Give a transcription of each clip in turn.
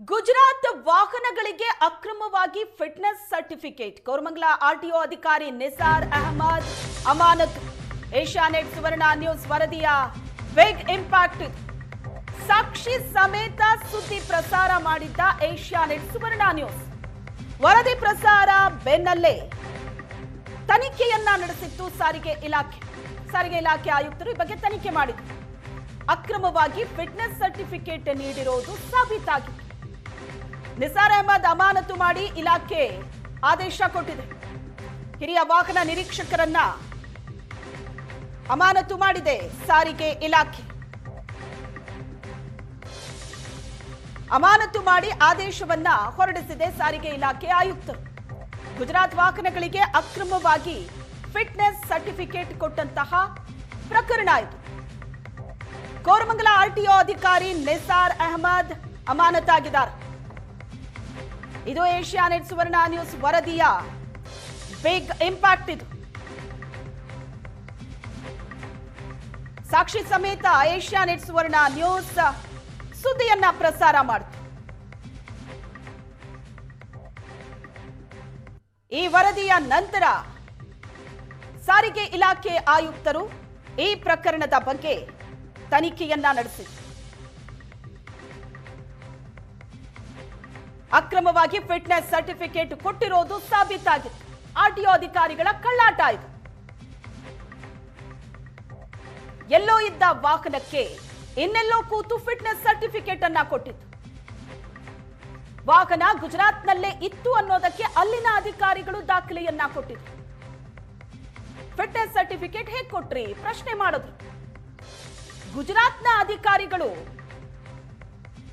ಗುಜರಾತ್ ವಾಹನಗಳಿಗೆ ಅಕ್ರಮವಾಗಿ fitness certificate. Koramangala RTO ಅಧಿಕಾರಿ ನಿಸಾರ್ ಅಹಮದ್. ಅಮಾನತ್. ಏಷ್ಯಾನೆಟ್ ಸುವರ್ಣ ನ್ಯೂಸ್ ವರದಿಯ ಬಿಗ್ ಇಂಪ್ಯಾಕ್ಟ್ ಸಾಕ್ಷಿ ಸಮೇತ ಸುದ್ದಿ ಪ್ರಸಾರ ಮಾಡಿದ್ದ ಏಷ್ಯಾನೆಟ್ ಸುವರ್ಣ ನ್ಯೂಸ್. ವರದಿ ಪ್ರಸಾರ ಬೆನ್ನಲ್ಲೇ ತನಿಖೆಯನ್ನ ನಡೆಸಿತ್ತು ಸಾರಿಗೆ ಇಲಾಖೆ. ಸಾರಿಗೆ ಇಲಾಖೆ ಆಯುಕ್ತರು ಈ ಬಗ್ಗೆ ತನಿಖೆ ಮಾಡಿದ್ರು. ಅಕ್ರಮವಾಗಿ ಫಿಟ್ನೆಸ್ ಸರ್ಟಿಫಿಕೇಟ್ ನೀಡಿರೋದು ಸಾಬೀತಾಗಿತ್ತು ನಿಸಾರ್ ಅಹಮದ್ ಅಮಾನತು ಮಾಡಿ ಇಲಾಖೆ ಆದೇಶ ಕೊಟ್ಟಿದೆ. ಹಿರಿಯ ವಾಹನ ನಿರೀಕ್ಷಕರನ್ನ ಅಮಾನತು ಮಾಡಿದೆ ಸಾರಿಗೆ ಇಲಾಖೆ. ಅಮಾನತು ಮಾಡಿ ಆದೇಶವನ್ನ ಹೊರಡಿಸಿದೆ ಸಾರಿಗೆ ಇಲಾಖೆ ಆಯುಕ್ತರು ಗುಜರಾತ್ ವಾಹನಗಳಿಗೆ ಅಕ್ರಮವಾಗಿ ಫಿಟ್ನೆಸ್ ಸರ್ಟಿಫಿಕೇಟ್ ಕೊಟ್ಟಂತಹ ಪ್ರಕರಣ ಇದು. ಕೋರಮಂಗಲ ಆರ್ಟಿಒ ಅಧಿಕಾರಿ ನಿಸಾರ್ ಅಹಮದ್ ಅಮಾನತಾಗಿದ್ದಾರೆ. ಇದು ಏಷ್ಯಾನೆಟ್ ಸುವರ್ಣ ನ್ಯೂಸ್ ವರದಿಯ ಬಿಗ್ ಇಂಪ್ಯಾಕ್ಟ್ ಇದು. ಸಾಕ್ಷಿ ಸಮೇತ ಏಷ್ಯಾ ಏಷ್ಯಾನೆಟ್ ಸುವರ್ಣ ನ್ಯೂಸ್ ಸುದ್ದಿಯನ್ನ ಪ್ರಸಾರ ಮಾಡಿತು. ಈ ವರದಿಯ ನಂತರ ಸಾರಿಗೆ ಇಲಾಖೆ ಆಯುಕ್ತರು ಈ ಪ್ರಕರಣದ ಬಗ್ಗೆ ತನಿಖೆಯನ್ನ ನಡೆಸಿದರು. ಅಕ್ರಮವಾಗಿ ಫಿಟ್ನೆಸ್ ಸರ್ಟಿಫಿಕೇಟ್ ಕೊಟ್ಟಿರೋದು ಸಾಬೀತಾಗಿತ್ತು ಆರ್ಟಿಒ ಅಧಿಕಾರಿಗಳ ಕಳ್ಳಾಟ ಇದು. ಎಲ್ಲೋ ಇದ್ದ ವಾಹನಕ್ಕೆ ಇನ್ನೆಲ್ಲೋ ಕೂತು ಫಿಟ್ನೆಸ್ ಸರ್ಟಿಫಿಕೇಟ್ ಅನ್ನ ಕೊಟ್ಟಿತ್ತು. ವಾಹನ ಗುಜರಾತ್ನಲ್ಲೇ ಇತ್ತು ಅನ್ನೋದಕ್ಕೆ ಅಲ್ಲಿನ ಅಧಿಕಾರಿಗಳು ದಾಖಲೆಯನ್ನ ಕೊಟ್ಟಿದ್ರು. ಫಿಟ್ನೆಸ್ ಸರ್ಟಿಫಿಕೇಟ್ ಹೇಗೆ ಕೊಟ್ರಿ? ಪ್ರಶ್ನೆ ಮಾಡಿದ್ರು. ಗುಜರಾತ್ನ ಅಧಿಕಾರಿಗಳು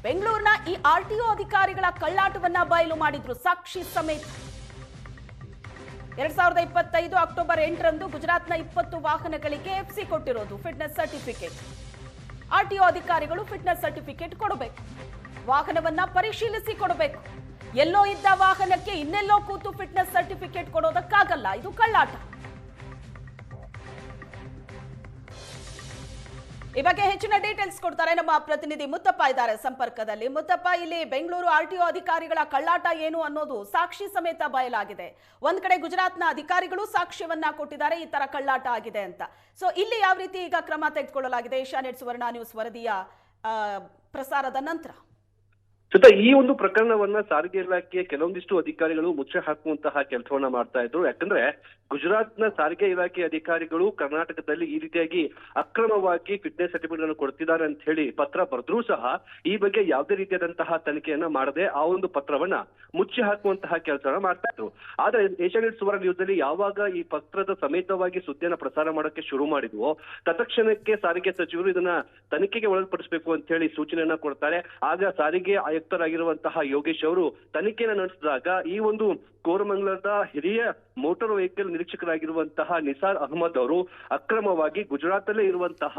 ಬೆಂಗಳೂರಿನ ಈ ಆರ್ಟಿಒ ಅಧಿಕಾರಿಗಳ ಕಳ್ಳಾಟವನ್ನ ಬಯಲು ಮಾಡಿದ್ರು ಸಾಕ್ಷಿ ಸಮೇತ. ಎರಡ್ ಸಾವಿರದ ಇಪ್ಪತ್ತೈದು ಅಕ್ಟೋಬರ್ ಎಂಟರಂದು ಗುಜರಾತ್ನ ಇಪ್ಪತ್ತು ವಾಹನಗಳಿಗೆ ಎಫ್ಸಿ ಕೊಟ್ಟಿರೋದು fitness certificate. R T O ಅಧಿಕಾರಿಗಳು ಫಿಟ್ನೆಸ್ ಸರ್ಟಿಫಿಕೇಟ್ ಕೊಡಬೇಕು. ವಾಹನವನ್ನ ಪರಿಶೀಲಿಸಿ ಕೊಡಬೇಕು. ಎಲ್ಲೋ ಇದ್ದ ವಾಹನಕ್ಕೆ ಇನ್ನೆಲ್ಲೋ ಕೂತು ಫಿಟ್ನೆಸ್ ಸರ್ಟಿಫಿಕೇಟ್ ಕೊಡೋದಕ್ಕಾಗಲ್ಲ, ಇದು ಕಳ್ಳಾಟ. ಈ ಬಗ್ಗೆ ಹೆಚ್ಚಿನ ಡೀಟೇಲ್ಸ್ ಕೊಡ್ತಾರೆ ನಮ್ಮ ಪ್ರತಿನಿಧಿ ಮುತ್ತಪ್ಪ ಇದ್ದಾರೆ. ಸಂಪರ್ಕದಲ್ಲಿ ಮುತ್ತಪ್ಪ, ಇಲ್ಲಿ ಬೆಂಗಳೂರು ಆರ್ಟಿಒ ಅಧಿಕಾರಿಗಳ ಕಳ್ಳಾಟ ಏನು ಅನ್ನೋದು ಸಾಕ್ಷಿ ಸಮೇತ ಬಯಲಾಗಿದೆ. ಒಂದ್ ಕಡೆ ಗುಜರಾತ್ನ ಅಧಿಕಾರಿಗಳು ಸಾಕ್ಷ್ಯವನ್ನ ಕೊಟ್ಟಿದ್ದಾರೆ, ಈ ತರ ಕಳ್ಳಾಟ ಆಗಿದೆ ಅಂತ. ಸೊ ಇಲ್ಲಿ ಯಾವ ರೀತಿ ಈಗ ಕ್ರಮ ತೆಗೆದುಕೊಳ್ಳಲಾಗಿದೆ? ಏಷ್ಯಾನೆಟ್ ಸುವರ್ಣ ನ್ಯೂಸ್ ವರದಿಯ ಪ್ರಸಾರದ ನಂತರ. ಸುತ್ತ ಈ ಒಂದು ಪ್ರಕರಣವನ್ನ ಸಾರಿಗೆ ಇಲಾಖೆಯ ಕೆಲವೊಂದಿಷ್ಟು ಅಧಿಕಾರಿಗಳು ಮುಚ್ಚೆ ಹಾಕುವಂತಹ ಕೆಲಸವನ್ನ ಮಾಡ್ತಾ ಇದ್ರು. ಯಾಕಂದ್ರೆ ಗುಜರಾತ್ನ ಸಾರಿಗೆ ಇಲಾಖೆ ಅಧಿಕಾರಿಗಳು ಕರ್ನಾಟಕದಲ್ಲಿ ಈ ರೀತಿಯಾಗಿ ಅಕ್ರಮವಾಗಿ ಫಿಟ್ನೆಸ್ ಸರ್ಟಿಫಿಕೇಟ್ ಅನ್ನು ಕೊಡ್ತಿದ್ದಾರೆ ಅಂತ ಹೇಳಿ ಪತ್ರ ಬರೆದ್ರೂ ಸಹ ಈ ಬಗ್ಗೆ ಯಾವುದೇ ರೀತಿಯಾದಂತಹ ತನಿಖೆಯನ್ನ ಮಾಡದೆ ಆ ಒಂದು ಪತ್ರವನ್ನ ಮುಚ್ಚಿ ಹಾಕುವಂತಹ ಕೆಲಸವನ್ನ ಮಾಡ್ತಾ ಇದ್ರು. ಆದ್ರೆ ಏಷ್ಯಾನೆಟ್ ಸುವರ್ಣ ನ್ಯೂಸ್ ಅಲ್ಲಿ ಯಾವಾಗ ಈ ಪತ್ರದ ಸಮೇತವಾಗಿ ಸುದ್ದಿಯನ್ನ ಪ್ರಸಾರ ಮಾಡೋಕೆ ಶುರು ಮಾಡಿದ್ವೋ, ತತ್ಕ್ಷಣಕ್ಕೆ ಸಾರಿಗೆ ಸಚಿವರು ಇದನ್ನ ತನಿಖೆಗೆ ಒಳಪಡಿಸಬೇಕು ಅಂತ ಹೇಳಿ ಸೂಚನೆಯನ್ನ ಕೊಡ್ತಾರೆ. ಆಗ ಸಾರಿಗೆ ಆಯುಕ್ತರಾಗಿರುವಂತಹ ಯೋಗೇಶ್ ಅವರು ತನಿಖೆಯನ್ನ ನಡೆಸಿದಾಗ ಈ ಒಂದು ಕೋರಮಂಗಲದ ಹಿರಿಯ ಮೋಟಾರ್ ವೆಹಿಕಲ್ ನಿರೀಕ್ಷಕರಾಗಿರುವಂತಹ ನಿಸಾರ್ ಅಹಮದ್ ಅವರು ಅಕ್ರಮವಾಗಿ ಗುಜರಾತಲ್ಲೇ ಇರುವಂತಹ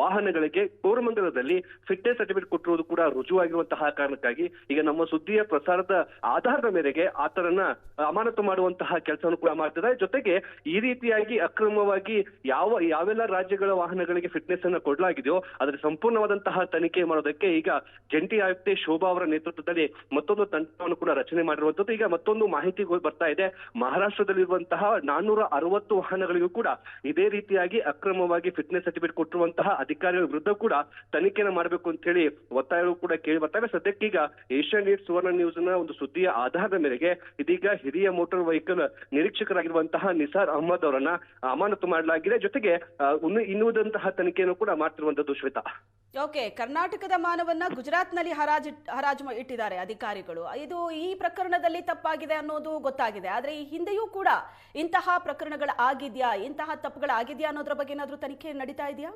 ವಾಹನಗಳಿಗೆ ಕೋರಮಂಗಲದಲ್ಲಿ ಫಿಟ್ನೆಸ್ ಸರ್ಟಿಫಿಕೇಟ್ ಕೊಟ್ಟಿರುವುದು ಕೂಡ ರುಜುವಾಗಿರುವಂತಹ ಕಾರಣಕ್ಕಾಗಿ ಈಗ ನಮ್ಮ ಸುದ್ದಿಯ ಪ್ರಸಾರದ ಆಧಾರದ ಮೇರೆಗೆ ಆತರನ್ನ ಅಮಾನತು ಮಾಡುವಂತಹ ಕೆಲಸವನ್ನು ಕೂಡ ಮಾಡ್ತಿದ್ದಾರೆ. ಜೊತೆಗೆ ಈ ರೀತಿಯಾಗಿ ಅಕ್ರಮವಾಗಿ ಯಾವ, ಯಾವೆಲ್ಲ ರಾಜ್ಯಗಳ ವಾಹನಗಳಿಗೆ ಫಿಟ್ನೆಸ್ ಅನ್ನ ಕೊಡಲಾಗಿದೆಯೋ ಅದರ ಸಂಪೂರ್ಣವಾದಂತಹ ತನಿಖೆ ಮಾಡೋದಕ್ಕೆ ಈಗ ಜಂಟಿ ಆಯುಕ್ತೆ ಶೋಭಾ ಅವರ ನೇತೃತ್ವದಲ್ಲಿ ಮತ್ತೊಂದು ತಂಡವನ್ನು ಕೂಡ ರಚನೆ ಮಾಡಿರುವಂತದ್ದು ಈಗ ಮತ್ತೊಂದು ಮಾಹಿತಿ ಬರ್ತಾ ಇದೆ. ಮಹಾರಾಷ್ಟ್ರದಲ್ಲಿರುವಂತಹ ನಾನ್ನೂರ ಅರವತ್ತು ವಾಹನಗಳಿಗೂ ಕೂಡ ಇದೇ ರೀತಿಯಾಗಿ ಅಕ್ರಮವಾಗಿ ಫಿಟ್ನೆಸ್ ಸರ್ಟಿಫಿಕೇಟ್ ಕೊಟ್ಟಿರುವಂತಹ ಅಧಿಕಾರಿಗಳ ವಿರುದ್ಧ ಕೂಡ ತನಿಖೆನ ಮಾಡಬೇಕು ಅಂತ ಹೇಳಿ ಒತ್ತಾಯಗಳು ಕೂಡ ಕೇಳಿ ಬರ್ತವೆ. ಇದೆ ಸದ್ಯಕ್ಕೀಗ ಏಷ್ಯಾ ನೀಟ್ ಸುವರ್ಣ ನ್ಯೂಸ್ನ ಒಂದು ಸುದ್ದಿಯ ಆಧಾರದ ಮೇರೆಗೆ ಇದೀಗ ಹಿರಿಯ ಮೋಟಾರ್ ವೆಹಿಕಲ್ ನಿರೀಕ್ಷಕರಾಗಿರುವಂತಹ ನಿಸಾರ್ ಅಹಮದ್ ಅವರನ್ನ ಅಮಾನತು ಮಾಡಲಾಗಿದೆ. ಜೊತೆಗೆ ಇನ್ನುವುದಂತಹ ತನಿಖೆಯನ್ನು ಕೂಡ ಮಾಡ್ತಿರುವಂತದ್ದು ಶ್ವೇತಾ. ಓಕೆ, ಕರ್ನಾಟಕದ ಮಾನವನ್ನ ಗುಜರಾತ್ನಲ್ಲಿ ಹರಾಜು ಹರಾಜು ಇಟ್ಟಿದ್ದಾರೆ ಅಧಿಕಾರಿಗಳು. ಇದು ಈ ಪ್ರಕರಣದಲ್ಲಿ ತಪ್ಪಾಗಿದೆ ಅನ್ನೋದು ಗೊತ್ತಾಗಿದೆ. ಆದ್ರೆ ಈ ಹಿಂದೆಯೂ ಕೂಡ ಇಂತಹ ಪ್ರಕರಣಗಳು ಆಗಿದ್ಯಾ ಇಂತಹ ತಪ್ಪುಗಳು ಆಗಿದ್ಯಾ ಅನ್ನೋದ್ರ ಬಗ್ಗೆ ಏನಾದರೂ ತನಿಖೆ ನಡೀತಾ ಇದೆಯಾ?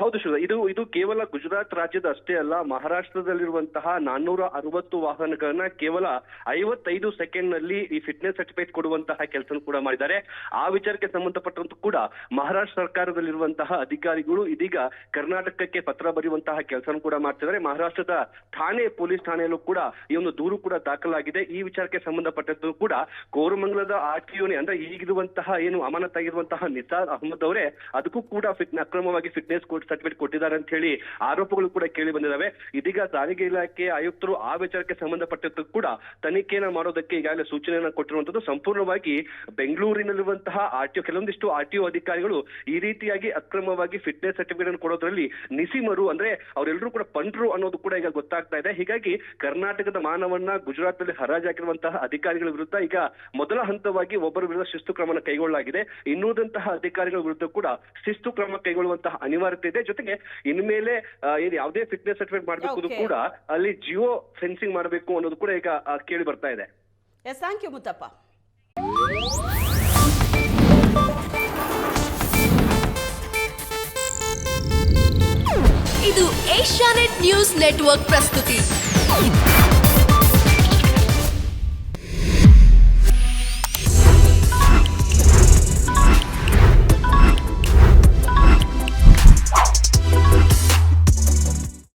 ಹೌದು ಶಿವ ಇದು ಇದು ಕೇವಲ ಗುಜರಾತ್ ರಾಜ್ಯದ ಅಷ್ಟೇ ಅಲ್ಲ, ಮಹಾರಾಷ್ಟ್ರದಲ್ಲಿರುವಂತಹ ನಾನ್ನೂರ ಅರವತ್ತು ವಾಹನಗಳನ್ನ ಕೇವಲ ಐವತ್ತೈದು ಸೆಕೆಂಡ್ನಲ್ಲಿ ಈ ಫಿಟ್ನೆಸ್ ಸರ್ಟಿಫಿಕೇಟ್ ಕೊಡುವಂತಹ ಕೆಲಸ ಕೂಡ ಮಾಡಿದ್ದಾರೆ. ಆ ವಿಚಾರಕ್ಕೆ ಸಂಬಂಧಪಟ್ಟಂತೂ ಕೂಡ ಮಹಾರಾಷ್ಟ್ರ ಸರ್ಕಾರದಲ್ಲಿರುವಂತಹ ಅಧಿಕಾರಿಗಳು ಇದೀಗ ಕರ್ನಾಟಕಕ್ಕೆ ಪತ್ರ ಬರೆಯುವಂತಹ ಕೆಲಸ ಕೂಡ ಮಾಡ್ತಿದ್ದಾರೆ. ಮಹಾರಾಷ್ಟ್ರದ ಠಾಣೆ, ಪೊಲೀಸ್ ಠಾಣೆಯಲ್ಲೂ ಕೂಡ ಈ ಒಂದು ದೂರು ಕೂಡ ದಾಖಲಾಗಿದೆ. ಈ ವಿಚಾರಕ್ಕೆ ಸಂಬಂಧಪಟ್ಟಂತೂ ಕೂಡ ಕೋರಮಂಗಲದ ಆರ್ಟಿಒನೆ, ಅಂದ್ರೆ ಈಗಿರುವಂತಹ ಏನು ಅಮಾನತಾಗಿರುವಂತಹ ನಿಸಾರ್ ಅಹಮದ್ ಅವರೇ, ಅದಕ್ಕೂ ಕೂಡ ಅಕ್ರಮವಾಗಿ ಫಿಟ್ನೆಸ್ ಸರ್ಟಿಫಿಕೇಟ್ ಕೊಟ್ಟಿದ್ದಾರೆ ಅಂತ ಹೇಳಿ ಆರೋಪಗಳು ಕೂಡ ಕೇಳಿ ಬಂದಿದ್ದಾವೆ. ಇದೀಗ ಸಾರಿಗೆ ಇಲಾಖೆ ಆಯುಕ್ತರು ಆ ವಿಚಾರಕ್ಕೆ ಸಂಬಂಧಪಟ್ಟಿದ್ದು ಕೂಡ ತನಿಖೆಯನ್ನ ಮಾಡೋದಕ್ಕೆ ಈಗಾಗಲೇ ಸೂಚನೆಯನ್ನು ಕೊಟ್ಟಿರುವಂತದ್ದು ಸಂಪೂರ್ಣವಾಗಿ ಬೆಂಗಳೂರಿನಲ್ಲಿರುವಂತಹ ಆರ್ ಟಿಒ ಕೆಲವೊಂದಿಷ್ಟು ಆರ್ಟಿಒ ಅಧಿಕಾರಿಗಳು ಈ ರೀತಿಯಾಗಿ ಅಕ್ರಮವಾಗಿ ಫಿಟ್ನೆಸ್ ಸರ್ಟಿಫಿಕೇಟ್ ಅನ್ನು ಕೊಡೋದ್ರಲ್ಲಿ ನಿಸಿಮರು ಅಂದ್ರೆ ಅವರೆಲ್ಲರೂ ಕೂಡ ಪಂಟ್ರು ಅನ್ನೋದು ಕೂಡ ಈಗ ಗೊತ್ತಾಗ್ತಾ ಇದೆ. ಹೀಗಾಗಿ ಕರ್ನಾಟಕದ ಮಾನವನ್ನ ಗುಜರಾತ್ನಲ್ಲಿ ಹರಾಜಾಕಿರುವಂತಹ ಅಧಿಕಾರಿಗಳ ವಿರುದ್ಧ ಈಗ ಮೊದಲ ಹಂತವಾಗಿ ಒಬ್ಬರ ವಿರುದ್ಧ ಶಿಸ್ತು ಕ್ರಮ ಕೈಗೊಳ್ಳಲಾಗಿದೆ. ಇನ್ನುಳಿದಂತಹ ಅಧಿಕಾರಿಗಳ ವಿರುದ್ಧ ಕೂಡ ಶಿಸ್ತು ಕ್ರಮ ಕೈಗೊಳ್ಳುವಂತಹ ಅನಿವಾರ್ಯತೆ ಇದೆ. ಜೊತೆಗೆ ಇನ್ಮೇಲೆ ಏನ್ ಯಾವ್ದೇ ಫಿಟ್ನೆಸ್ ಸರ್ಟಿಫಿಕೇಟ್ ಮಾಡಬೇಕು. ಕೂಡ ಅಲ್ಲಿ ಜಿಯೋ ಫೆನ್ಸಿಂಗ್ ಮಾಡಬೇಕು ಅನ್ನೋದು ಕೂಡ ಈಗ ಕೇಳಿ ಬರ್ತಾ ಇದೆ. Yes thank you Muthappa. ಇದು ಏಷ್ಯಾನೆಟ್ ನ್ಯೂಸ್ ನೆಟ್ವರ್ಕ್ ಪ್ರಸ್ತುತಿ.